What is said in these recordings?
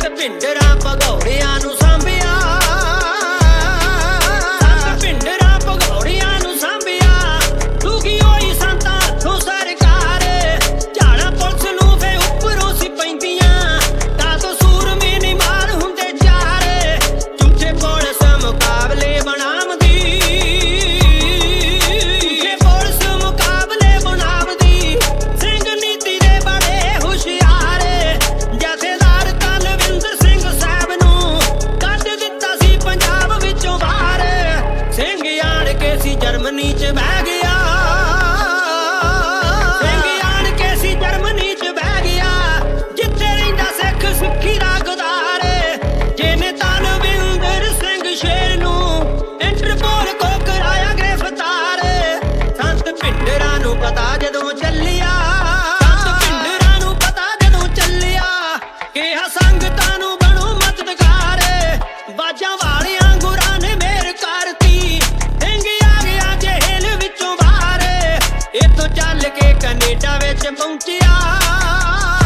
ਤੇ ਭਿੰਡਰਾਂ ਪਕੌੜਿਆਂ ਨੂੰ meet you back ਕੈਨੇਡਾ ਵਿੱਚ ਪਹੁੰਚਿਆ।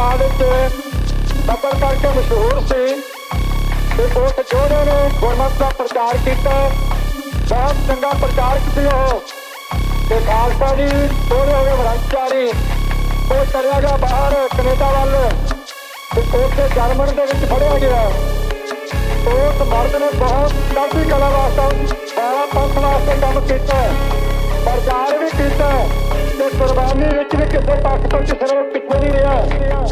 ਪੰਜਾਬ ਵਿੱਚ ਸਫਰ ਕਰਕੇ ਮਸ਼ਹੂਰ ਸੀ ਤੇ ਬਹੁਤ ਜੋਰੇ ਨੇ ਗੁਰਮਤ ਦਾ ਪ੍ਰਚਾਰ ਕੀਤਾ। ਬਹੁਤ ਚੰਗਾ ਪ੍ਰਚਾਰ ਕੀਤੀ ਉਹ। ਤੇ ਖਾਲਸਾ ਜੀ ਥੋੜੇ ਹੋ ਗਏ ਵਰੰਚਾਰੀ। ਉਹ ਚਲਿਆ ਗਿਆ ਬਾਹਰ ਕਨੇਡਾ ਵੱਲ। ਤੇ ਉੱਥੇ ਜਰਮਨ ਦੇ ਵਿੱਚ ਫੜਿਆ ਗਿਆ। ਉਸ ਮਰਦ ਨੇ ਬਹੁਤ ਕਾਫੀ ਕਲਾ ਵਾਸਤੇ ਸਾਰਾ ਪੰਥ ਵਾਸਤੇ ਕੰਮ ਕੀਤਾ। ਪ੍ਰਚਾਰ ਵੀ ਕੀਤਾ। ਤੇ ਕੁਰਬਾਨੀ ਵਿੱਚ ਵੀ ਕਿਸੇ ਪੱਖ ਤੋਂ ਕਿਸੇ ਨੂੰ ਪਿੱਛੇ ਨਹੀਂ ਰਿਹਾ।